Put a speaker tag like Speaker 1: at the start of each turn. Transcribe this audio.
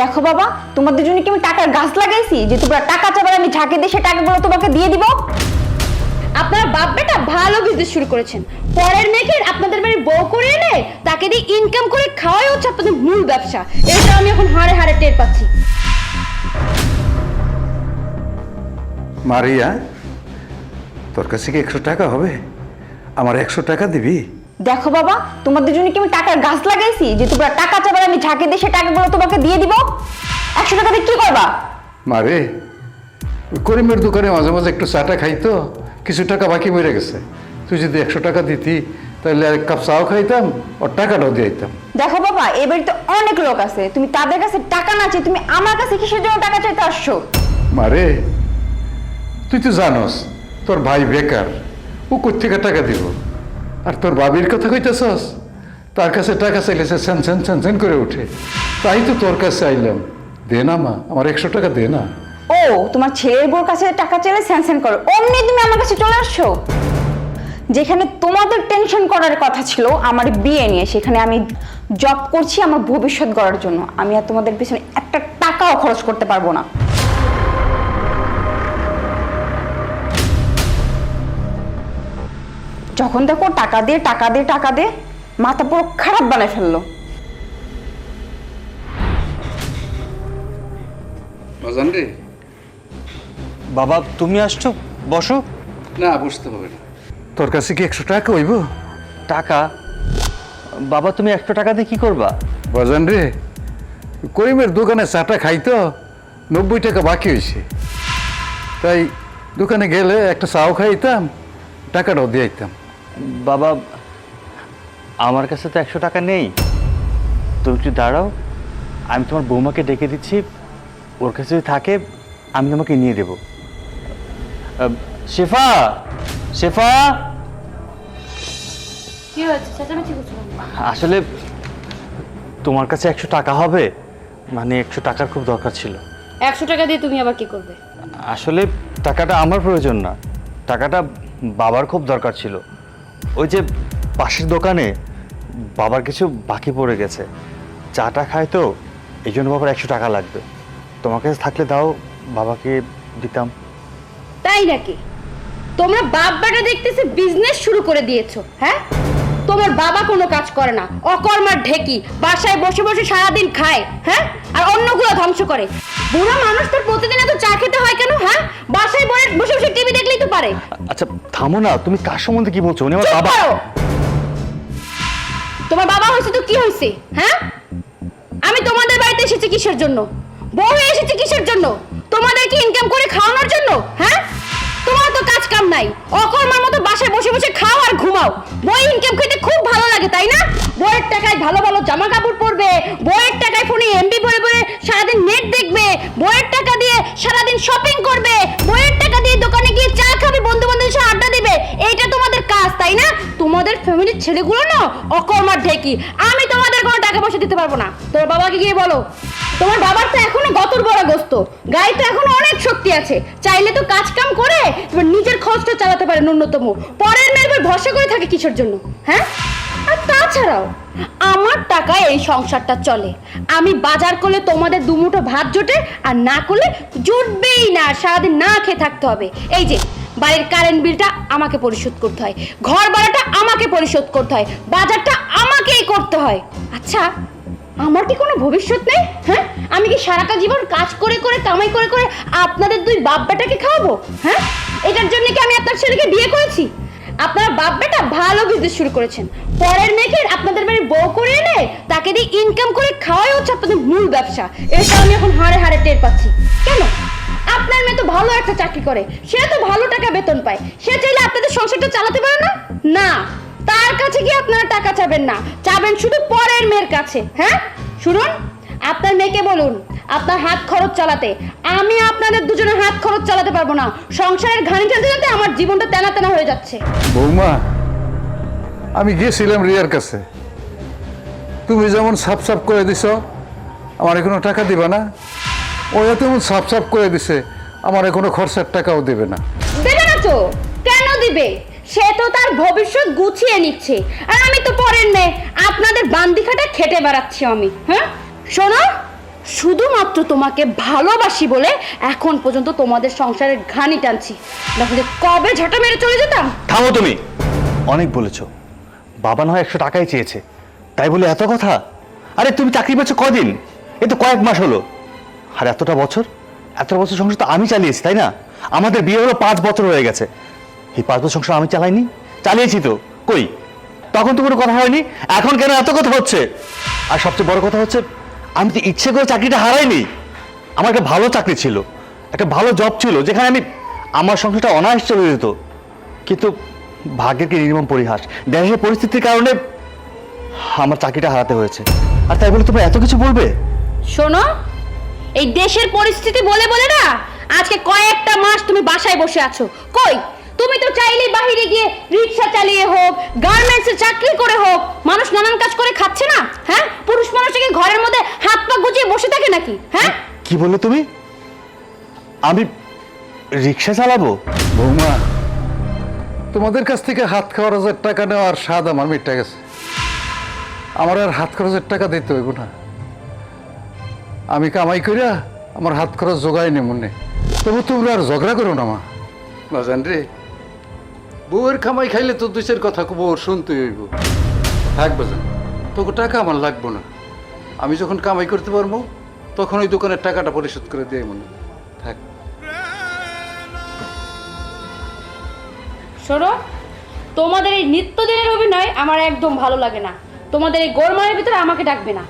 Speaker 1: দেখো বাবা তোমাদের জন্য কি আমি টাকার গাছ লাগাইছি? যে তোমরা টাকা চাবার আমি ঝাঁকে দিয়ে সে টাকাগুলো তোমাকে দিয়ে দিব?
Speaker 2: আপনার বাপ বেটা ভালো বিজনেস শুরু করেছেন। পরের মেয়েকে আপনাদের বাড়ি বউ করে এনে তাকে দিয়ে ইনকাম করে খাওয়াই হচ্ছে আপনাদের মূল ব্যবসা। এটা আমি এখন হাড়ে হাড়ে টের পাচ্ছি।
Speaker 3: মারিয়া তোর কাছে কি একশো টাকা হবে? আমার একশো টাকা দিবি?
Speaker 1: দেখো বাবা তোমাদের জন্য কি আমি টাকার গাছ লাগাইছি? যে তোমরা টাকা চাবার আমি ঝাঁকে দিয়ে সে টাকাগুলো তোমাকে দিয়ে দিব? একশো টাকা দিয়ে কি করবা?
Speaker 3: মারে করিমের দোকানে মাঝে মাঝে একটু চাটা খাইতো কিছু টাকা বাকি মরে গেছে। তুই যদি একশো টাকা দিতি তাহলে আর এক কাপ চাও খাইতাম ওর টাকাটাও দিয়ে দিতাম
Speaker 1: দেখো বাবা এ বাড়িতে অনেক লোক আছে। তুমি তাদের কাছে টাকা না চেয়ে তুমি আমার কাছে কিসের জন্য টাকা চাইতে আসছো?
Speaker 3: মারে তুই তো জানোস তোর ভাই বেকার ও কোথেকে টাকা দিব? আর তোর বাবির কথা কইতেছস? তার কাছে টাকা চাইলে সে স্যান স্যান স্যান স্যান করে ওঠে। তাই তো তোর কাছে আইলাম। দে না মা, আমার একশো টাকা দে না।
Speaker 1: ও, তোমার ছেলের বউর কাছে টাকা চাইলে স্যানস্যান করো। অমনি তুমি আমার কাছে চলে আসছো? যেখানে তোমাদের টেনশন করার কথা ছিল, আমার বিয়ে নিয়ে, সেখানে আমি জব করছি আমার ভবিষ্যৎ গড়ার জন্য। আমি আর তোমাদের পিছনে একটা টাকাও খরচ করতে পারব না। যখন দেখো টাকা দিয়ে টাকা দিয়ে টাকা দিয়ে মাথা পুরো খারাপ বানায় ফেলল।
Speaker 3: বাজান রে।
Speaker 4: বাবা তুমি আসছো? বসো।
Speaker 3: না বুঝতে হবে না। তোর কাছে কি একশো টাকা হইব?
Speaker 4: টাকা? বাবা তুমি একশো টাকা দিয়ে কি করবা?
Speaker 3: বাজান রে করিমের দোকানে চাটা খাইতো নব্বই টাকা বাকি হয়েছে তাই দোকানে গেলে একটা চাও খাইতাম টাকাটাও দিয়ে দিতাম
Speaker 4: বাবা আমার কাছে তো একশো টাকা নেই। তুমি একটু দাঁড়াও আমি তোমার বৌমাকে ডেকে দিচ্ছি ওর কাছে যদি থাকে আমি তোমাকে নিয়ে দেব। শেফা শেফা! আসলে তোমার কাছে একশো টাকা হবে মানে একশো টাকার খুব দরকার ছিল।
Speaker 2: একশো টাকা দিয়ে তুমি আবার কি করবে?
Speaker 4: আসলে টাকাটা আমার প্রয়োজন না টাকাটা বাবার খুব দরকার ছিল। ওই যে পাশের দোকানে বাবার কিছু বাকি পড়ে গেছে। চাটা খায় তো, এই জন্য বাবার একশো টাকা লাগবে। তোমার থাকলে দাও, বাবাকে দিতাম।
Speaker 2: তাই নাকি? তোমরা বাপ বেটা দেখতেছি বিজনেস শুরু করে দিয়েছ হ্যাঁ? তোমার বাবা কোনো কাজ করে না, অকর্মার ঢেকি, বাসায় বসে বসে সারাদিন খায় হ্যাঁ? আর অন্যগুলো ধ্বংস করে। বুড়া মানুষ তোর প্রতিদিন এত চা খেতে হয় কেন হ্যাঁ বাসায় বসে বসে বসে টিভি দেখলেই তো পারে
Speaker 4: আচ্ছা থামো না তুমি কার সম্বন্ধে কি বলছো? উনি আমার বাবা।
Speaker 2: তোমার বাবা হয়েছে তো কি হয়েছে হ্যাঁ? আমি তোমাদের বাড়িতে এসেছি কিসের জন্য? বউ হয়ে এসেছি কিসের জন্য? তোমাদের কি ইনকাম করে খাওয়ানোর জন্য হ্যাঁ? তোমার তো কাজ কাম নাই। অকর্মার মতো বাসায় বসে বসে খাও আর ঘুমাও। বই ইনকাম খেতে খুব ভালো লাগে তাই না? বইয়ের টাকায় ভালো ভালো জামা কাপড় পরবে বইয়ের ছেলেগুলো না অকর্মার ঢেকি। আমি তোমাদের কোনো টাকা পয়সা দিতে পারব না। তোমার বাবাকে গিয়ে বলো। তোমার বাবার তো এখনও গতর বড় গোস্ত। গায়ে তো এখনও অনেক শক্তি আছে। চাইলে তো কাজ কাম করে এবার নিজের খরচটা চালাতে পারে ন্যূনতম। পরের মেয়ের ভরসা করে থাকে কিসের জন্য? হ্যাঁ? আর তাছাড়াও, আমার টাকায় এই সংসারটা চলে। আমি বাজার করলে তোমাদের দুমুঠো ভাত জোটে, আর না করলে জুটবেই না। সারাদিন না খেয়ে থাকতে হবে। এই যে বাড়ির কারেন্ট বিলটা আমাকে পরিশোধ করতে হয়। ঘর ভাড়াটা আমাকে পরিশোধ করতে হয়। বাজারটা আমাকেই করতে হয়। আচ্ছা আমার কি কোনো ভবিষ্যৎ নেই? হ্যাঁ? আমি কি সারাটা জীবন কাজ করে করে, কামাই করে করে আপনাদের দুই বাপ বেটাকে খাওয়াবো? হ্যাঁ? এটার জন্য কি আমি আপনার ছেলেকে বিয়ে করেছি? আপনারা বাপ বেটা ভালো বিজনেস শুরু করেছেন। পরের মেয়েকে আপনাদের বাড়ি বউ করে এনে তাকে দিয়ে ইনকাম করে খাওয়াই হচ্ছে আপনাদের মূল ব্যবসা। এটা আমি এখন হাড়ে হাড়ে টের পাচ্ছি। কেন? একটা চাকরি করে, সে তো ভালো টাকা বেতন পায়। সে চাইলে আপনাদের সংসারটা চালাতে পারে না? না, তার কাছে গিয়ে আপনারা টাকা চাবেন না। চাবেন শুধু পরের মেয়ের কাছে হ্যাঁ? শুনুন, আপনার মেয়েকে বলুন, আপনার হাত খরচ চালাতে। আমি আপনাদের দুজনের হাত খরচ চালাতে পারব না। সংসারের ঘানি টানতে টানতে আমার জীবনটা তেনা তেনা হয়ে যাচ্ছে।
Speaker 3: বৌমা, আমি গিয়েছিলাম রিয়ার কাছে। তুমি যেমন সাফ সাফ করে দিছ, আমার কোনো টাকা দিবা না? ও তেমন সাফ সাফ করে দিছে। আমার কোনো খরচার টাকাও দেবে না।
Speaker 2: দেবে না তো? কেন দিবে? সে তো তার ভবিষ্যৎ গুছিয়ে নিচ্ছে। আর আমি তো পরের মেয়ে। আপনাদের বান্দিখাটা খেটে বেড়াচ্ছি আমি হ্যাঁ? শোনো শুধুমাত্র তোমাকে ভালোবাসি বলে এখন পর্যন্ত তোমাদের সংসারের ঘানি টানছি। নাহলে কবে ঝাঁটা মেরে চলে যেতাম?
Speaker 4: থামো তুমি। অনেক বলেছ। বাবা না হয় একশো টাকাই চেয়েছে। তাই বলে এত কথা? আরে তুমি চাকরি পেয়েছ কদিন? এ তো কয়েক মাস হলো। আর এতটা বছর? এতটা বছর সংসার তো আমি চালিয়েছি, তাই না? আমাদের বিয়ে হলো পাঁচ বছর হয়ে গেছে। এই পাঁচ বছর সংসার আমি চালাইনি। চালিয়েছি তো। কই? তখন তো কোনো কথা হয়নি। এখন কেন এত কথা হচ্ছে? আর সবচেয়ে বড় কথা হচ্ছে, আমি তো ইচ্ছে করে চাকরিটা হারাইনি। আমার একটা ভালো চাকরি ছিল। একটা ভালো জব ছিল, যেখানে আমি, আমার সংসারটা অনায়াস চলে যেত। কিন্তু ভাগ্যের কি নির্মম পরিহাস? দেশের পরিস্থিতির কারণে আমার চাকরিটা হারাতে হয়েছে। আর তাই বলে তোমরা এত কিছু বলবে?
Speaker 2: শোনো এই দেশের পরিস্থিতি বলে বলে না? আজকে কয়েকটা মাস তুমি বাসায় বসে আছো। কই? তুমি তো চাইলেই বাইরে গিয়ে রিক্সা চালিয়ে হোক গার্মেন্টসে চাকরি করে হোক মানুষ নানান কাজ করে খাচ্ছে না? হ্যাঁ? পুরুষ মানুষকে ঘরের মধ্যে হাত পা গুজিয়ে বসে থাকে নাকি? হ্যাঁ?
Speaker 4: কি বললে তুমি? আমি রিক্সা চালাবো?
Speaker 3: বৌমা তোমাদের কাছ থেকে হাত খরচের টাকা নেওয়ার স্বাদ আমার মিটে গেছে। আমার আর হাত খরচের টাকা দিতে হইব না। আমি কামাই করিয়া আমার হাত খরচ জোগাই নে মনে তবু তোমরা আর ঝগড়া করো না মা। বাজান রে বউয়ের কামাই খাইলে তো দুইশের কথা বউর শুনতে হইব। থাক বাজান তোকে টাকা আমার লাগবো না। আমি যখন কামাই করতে পারব তখন ওই দোকানের টাকাটা পরিশোধ করে দিয়ে মনে থাক।
Speaker 2: শোনো তোমাদের এই নিত্যদিনের অভিনয় আমার একদম ভালো লাগে না। তোমাদের এই গোলমালের ভিতরে আমাকে ডাকবে না।